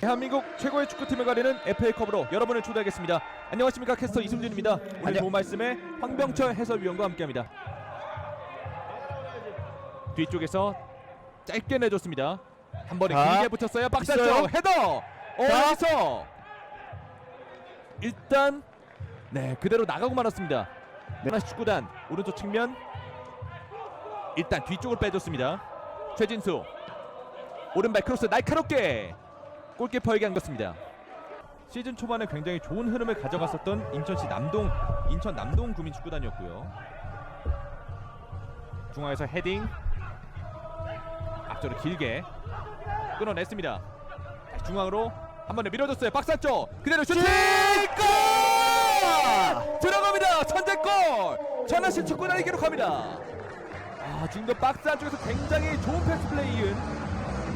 대한민국 최고의 축구팀을 가리는 FA컵으로 여러분을 초대하겠습니다. 안녕하십니까 캐스터 이승준입니다. 오늘 안녕. 좋은 말씀에 황병철 해설위원과 함께합니다. 뒤쪽에서 짧게 내줬습니다. 한 번에 자, 길게 붙였어요. 박스 있어요. 안쪽 헤더. 어, 자. 여기서 일단 네 그대로 나가고 말았습니다. 네. 하나씩 축구단 오른쪽 측면 일단 뒤쪽을 빼줬습니다. 최진수 오른발 크로스 날카롭게 골키퍼에게 안겼습니다. 시즌 초반에 굉장히 좋은 흐름을 가져갔었던 인천시 남동 인천 남동 구민 축구단이었고요. 중앙에서 헤딩 앞쪽으로 길게 끊어냈습니다. 중앙으로 한 번에 밀어줬어요. 박스 안쪽 그대로 슈팅 골 들어갑니다. 선제골 전하신 축구단이 기록합니다. 아 지금도 박스 안쪽에서 굉장히 좋은 패스 플레이 이은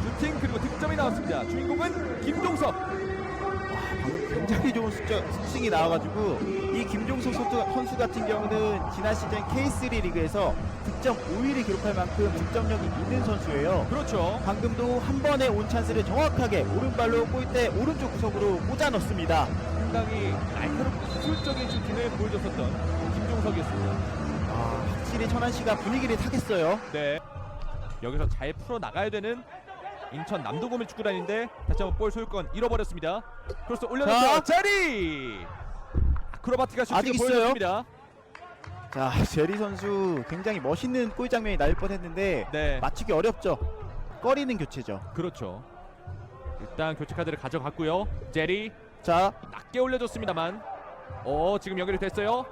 슈팅 그리고 득점이 나왔습니다. 주인공은 김동섭. 굉장히 좋은 숫자, 스윙이 나와가지고 이 김종석 선수, 같은 경우는 지난 시즌 K3 리그에서 득점 5위를 기록할 만큼 득점력이 있는 선수예요. 그렇죠. 방금도 한 번의 온 찬스를 정확하게 오른발로 골대 오른쪽 구석으로 꽂아 넣습니다. 상당히 날카롭고 기술적인 슈팅을 보여줬었던 김종석이었습니다. 아, 확실히 천안시가 분위기를 타겠어요. 네. 여기서 잘 풀어 나가야 되는 인천 남도구민 축구단인데 다시 한번 볼 소유권 잃어버렸습니다. 크로스 올려놓고 자. 아크로바티가 아직 슈팅을 있어요. 보여줬습니다. 자, 제리 선수 굉장히 멋있는 골 장면이 나올 뻔했는데 네. 맞추기 어렵죠. 꺼리는 교체죠. 그렇죠. 일단 교체 카드를 가져갔고요. 제리 자, 낮게 올려줬습니다만 어 지금 연결이 됐어요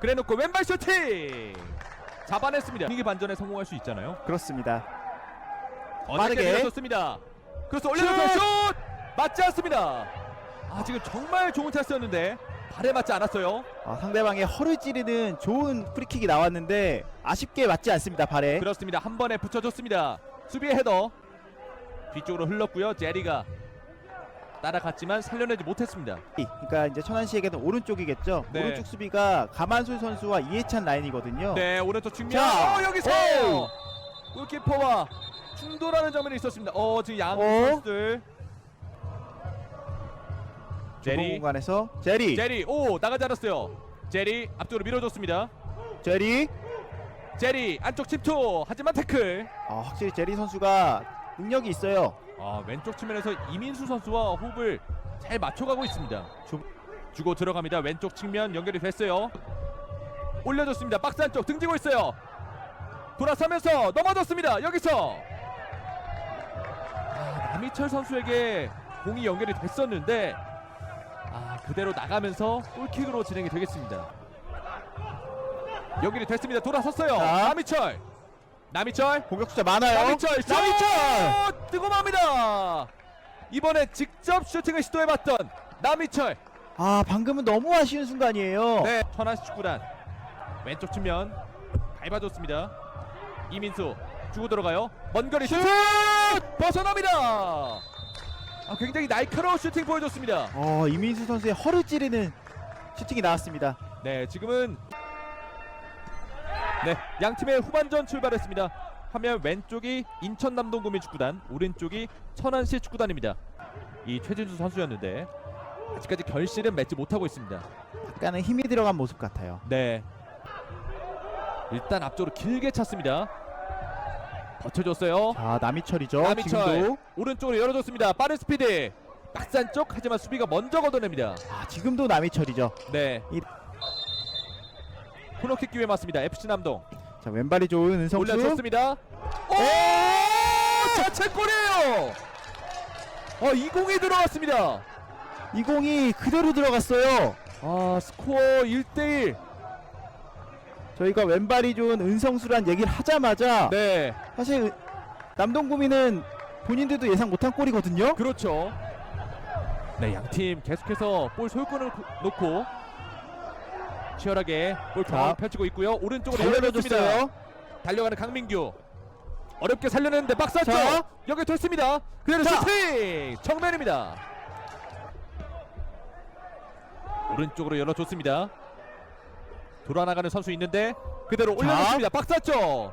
그래놓고 왼발 슈팅 잡아냈습니다 분위기 반전에 성공할 수 있잖아요 그렇습니다. 빠르게. 밀어줬습니다. 그래서 올려놓고 슛! 맞지 않습니다. 아 지금 정말 좋은 찬스였는데 발에 맞지 않았어요. 아, 상대방의 허를 찌르는 좋은 프리킥이 나왔는데 아쉽게 맞지 않습니다 발에. 그렇습니다. 한 번에 붙여줬습니다. 수비의 헤더. 뒤쪽으로 흘렀고요 제리가. 따라갔지만 살려내지 못했습니다. 그러니까 이제 천안시에게는 오른쪽이겠죠? 네. 오른쪽 수비가 가만솔 선수와 이해찬 라인이거든요. 네 오른쪽 측면. 자, 어, 여기서! 오! 골키퍼와 충돌하는 장면이 있었습니다. 어 지금 양 어? 선수들. 좁은 제리. 공간에서 제리. 제리. 오 나가지 않았어요. 제리 앞쪽으로 밀어줬습니다. 제리. 제리 안쪽 침투. 하지만 태클. 아, 확실히 제리 선수가 능력이 있어요. 아 왼쪽 측면에서 이민수 선수와 호흡을 잘 맞춰가고 있습니다. 주- 주고 들어갑니다. 왼쪽 측면 연결이 됐어요. 올려줬습니다. 박스 안쪽 등지고 있어요. 돌아서면서 넘어졌습니다. 여기서 아, 남희철 선수에게 공이 연결이 됐었는데 아 그대로 나가면서 골킥으로 진행이 되겠습니다. 연결이 됐습니다. 돌아섰어요. 자. 남희철. 남희철. 공격 숫자 많아요. 남희철 슛! 남희철! 뜨거합니다. 이번에 직접 슈팅을 시도해봤던 남희철. 아 방금은 너무 아쉬운 순간이에요. 네 천안시 축구단. 왼쪽 측면 밟아줬습니다. 이민수 주고 들어가요. 먼 거리 슛! 벗어납니다. 아, 굉장히 날카로운 슈팅 보여줬습니다. 어, 이민수 선수의 허를 찌르는 슈팅이 나왔습니다. 네 지금은 네 양 팀의 후반전 출발했습니다. 화면 왼쪽이 인천 남동구민 축구단 오른쪽이 천안시 축구단입니다. 이 최진수 선수였는데 아직까지 결실은 맺지 못하고 있습니다. 약간은 힘이 들어간 모습 같아요. 네. 일단 앞쪽으로 길게 찼습니다. 버텨줬어요. 자 남이철이죠 남이철 지금도 오른쪽으로 열어줬습니다. 빠른 스피드. 박스 안쪽 하지만 수비가 먼저 걷어냅니다. 아 지금도 남이철이죠 네. 이- 코너킥 기회 맞습니다. FC 남동 자 왼발이 좋은 은성수 올려줬습니다. 오! 자책골이에요. 어, 이 공이 들어왔습니다. 이 공이 그대로 들어갔어요 아, 스코어 1대1. 저희가 왼발이 좋은 은성수란 얘기를 하자마자 네. 사실 은- 남동구민은 본인들도 예상 못한 골이거든요 그렇죠. 네, 양팀 계속해서 볼 소유권을 구- 놓고 치열하게 볼 자. 경험을 펼치고 있고요. 오른쪽으로 잘 열어줬습니다. 내려줬어요 달려가는 강민규. 어렵게 살려냈는데 자. 여기 됐습니다. 그대로 자. 슈팅 정면입니다. 오른쪽으로 열어줬습니다. 돌아나가는 선수 있는데 그대로. 박스 안쪽.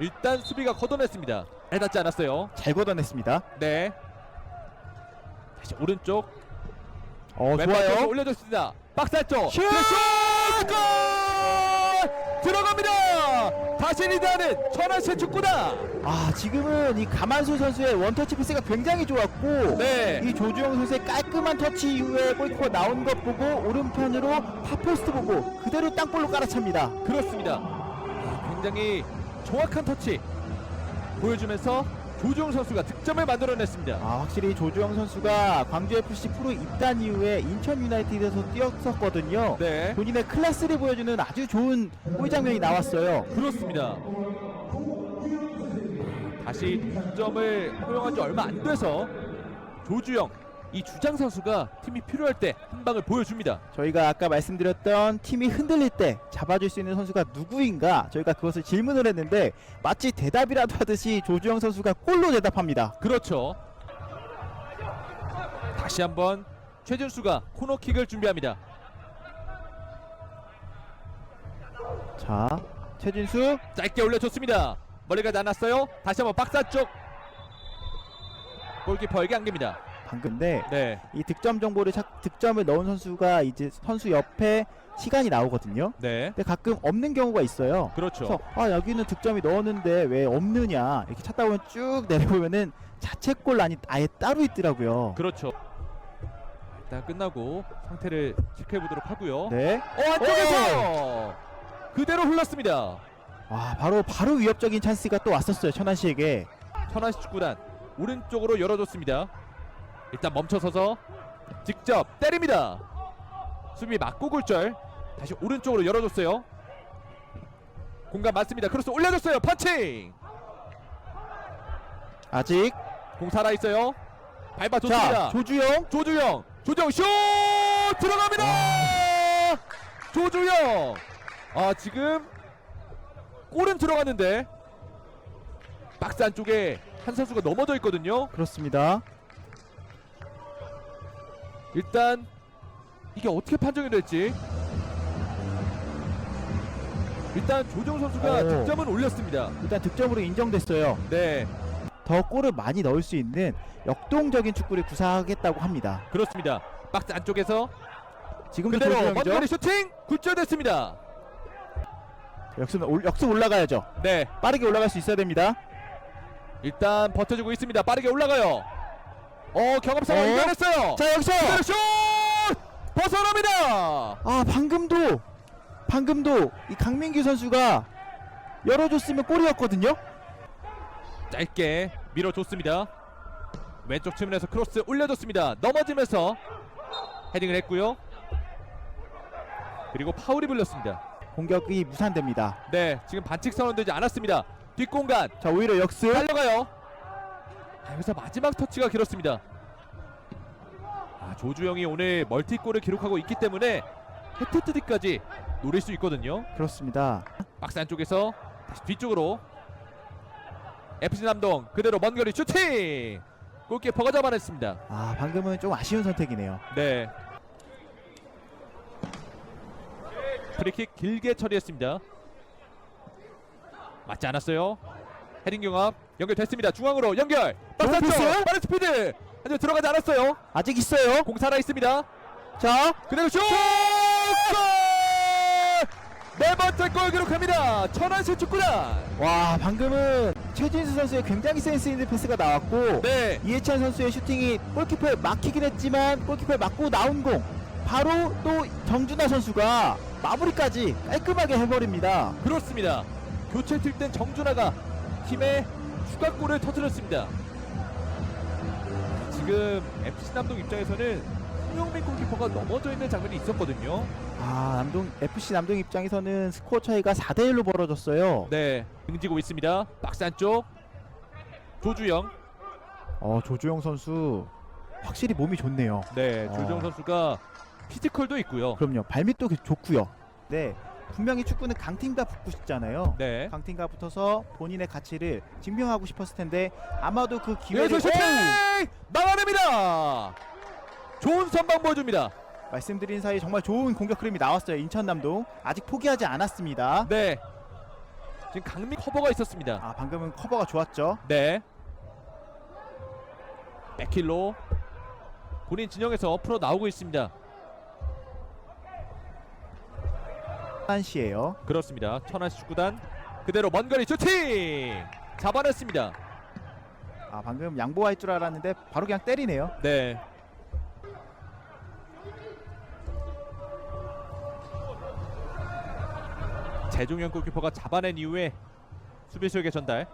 일단 수비가 걷어냈습니다. 해닿지 않았어요. 잘 걷어냈습니다 네. 다시 오른쪽 어 왼발로 좋아요. 올려줬습니다. 안쪽 슛! 슛! 골! 들어갑니다. 다시 리드하는 천안시 축구다. 아 지금은 이 가만수 선수의 원터치 패스가 굉장히 좋았고 네. 이 조주영 선수의 깔끔한 터치 이후에 골키퍼 나온 것 보고 오른편으로 파포스트 보고 그대로 땅볼로 깔아찹니다. 그렇습니다. 아, 굉장히 정확한 터치 보여주면서 조주영 선수가 득점을 만들어냈습니다. 아 확실히 조주영 선수가 광주 FC 프로 입단 이후에 인천 유나이티드에서 뛰었었거든요. 네, 본인의 클래스를 보여주는 아주 좋은 골 장면이 나왔어요. 그렇습니다. 다시 득점을 허용한 지 얼마 안 돼서 조주영 이 주장 선수가 팀이 필요할 때 한 방을 보여줍니다. 저희가 아까 말씀드렸던 팀이 흔들릴 때 잡아줄 수 있는 선수가 누구인가 저희가 그것을 질문을 했는데 마치 대답이라도 하듯이 조주영 선수가 골로 대답합니다. 그렇죠. 다시 한번 최준수가 코너킥을 준비합니다. 자 최진수 짧게 올려줬습니다. 머리가 나났어요. 다시 한번 박스 쪽 골키퍼에게 안깁니다. 방금인데 네, 이 득점 정보를 착, 득점을 넣은 선수가 이제 선수 옆에 시간이 나오거든요. 네, 근데 가끔 없는 경우가 있어요. 그렇죠. 그래서 아 여기는 득점이 넣었는데 왜 없느냐 이렇게 찾다 보면 쭉 내려보면은 자책골란이 아예 따로 있더라고요. 그렇죠. 일단 끝나고 상태를 체크해 보도록 하고요. 네. 어 안쪽에서 그대로 흘렀습니다. 와 바로 바로 위협적인 찬스가 또 왔었어요 천안시에게. 천안시 축구단 오른쪽으로 열어줬습니다. 일단 멈춰서서 직접 때립니다. 수비 맞고 골절. 다시 오른쪽으로 열어줬어요. 공간 맞습니다. 크로스 올려줬어요. 펀칭. 아직 공 살아 있어요. 밟아 자 줬습니다. 조주영 조주영, 조주영 슛 들어갑니다. 조주영. 아 지금 골은 들어갔는데 박스 안쪽에 한 선수가 넘어져 있거든요. 그렇습니다. 일단 이게 어떻게 판정이 될지 일단 조정 선수가 오. 득점은 올렸습니다. 일단 득점으로 인정됐어요. 네, 더 골을 많이 넣을 수 있는 역동적인 축구를 구사하겠다고 합니다. 그렇습니다. 박스 안쪽에서 지금도 그대로. 먼거리 슈팅 굴절됐습니다. 역습 올, 역습 올라가야죠. 네, 빠르게 올라갈 수 있어야 됩니다. 일단 버텨주고 있습니다. 빠르게 올라가요. 어 경험 상황 어? 이겨냈어요. 자 여기서 슛 벗어납니다. 아 방금도 방금도 이 강민규 선수가 열어줬으면 골이었거든요. 짧게 밀어줬습니다. 왼쪽 측면에서 크로스 올려줬습니다. 넘어지면서 헤딩을 했고요. 그리고 파울이 불렸습니다. 공격이 무산됩니다. 네, 지금 반칙 선언되지 않았습니다. 뒷공간 자 오히려 역습. 달려가요. 아, 여기서 마지막 터치가 길었습니다. 아, 조주영이 오늘 멀티골을 기록하고 있기 때문에 헤트트릭까지 노릴 수 있거든요. 그렇습니다. 박스 안쪽에서 다시 뒤쪽으로 FC 남동 그대로 먼 거리 슈팅 골키퍼가 잡아냈습니다. 아 방금은 좀 아쉬운 선택이네요. 네. 프리킥 길게 처리했습니다. 맞지 않았어요. 헤딩 경합 연결됐습니다. 중앙으로 연결. 안쪽 패스. 빠른 스피드. 하지만 들어가지 않았어요. 아직 있어요. 공 살아 있습니다. 자 그대로 슛! 골! 네 번째 골 기록합니다. 천안시 축구단. 와 방금은 최진수 선수의 굉장히 센스 있는 패스가 나왔고 네. 이해찬 선수의 슈팅이 골키퍼에 막히긴 했지만 골키퍼에 맞고 나온 공 바로 또 정준하 선수가 마무리까지 깔끔하게 해버립니다. 그렇습니다. 교체 뛸땐 정준하가 팀의 추가골을 터뜨렸습니다. 지금 FC 남동 입장에서는 홍영민 골키퍼가 넘어져 있는 장면이 있었거든요. 아 남동 FC 남동 입장에서는 스코어 차이가 4대 1로 벌어졌어요. 네, 등지고 있습니다. 박스 안쪽 조주영. 어 조주영 선수 확실히 몸이 좋네요. 네, 어. 조주영 선수가 피지컬도 있고요. 그럼요 발밑도 좋고요. 네 분명히 축구는 강팀과 붙고 싶잖아요. 네. 강팀과 붙어서 본인의 가치를 증명하고 싶었을 텐데 아마도 그 기회를 여기서 슈팅 오우! 막아냅니다. 좋은 선방 보여줍니다. 말씀드린 사이 정말 좋은 공격 흐름이 나왔어요. 인천 남동 아직 포기하지 않았습니다. 네. 지금 강민 커버가 있었습니다. 아 방금은 커버가 좋았죠. 네. 백킬로 본인 진영에서 풀어 나오고 있습니다. 한시예요. 그렇습니다. 천안시 축구단 그대로 먼 거리 슈팅 잡아냈습니다. 아 방금 양보할 줄 알았는데 바로 그냥 때리네요. 네. 재종현 골키퍼가 잡아낸 이후에 수비수에게 전달.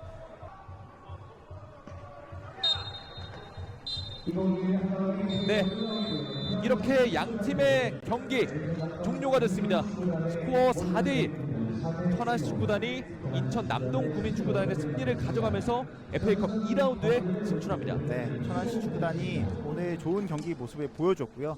네. 이렇게 양 팀의 경기 종료가 됐습니다. 스코어 4대1. 천안시 축구단이 인천 남동 구민 축구단의 승리를 가져가면서 FA컵 2라운드에 진출합니다. 네, 천안시 축구단이 오늘 좋은 경기 모습을 보여줬고요.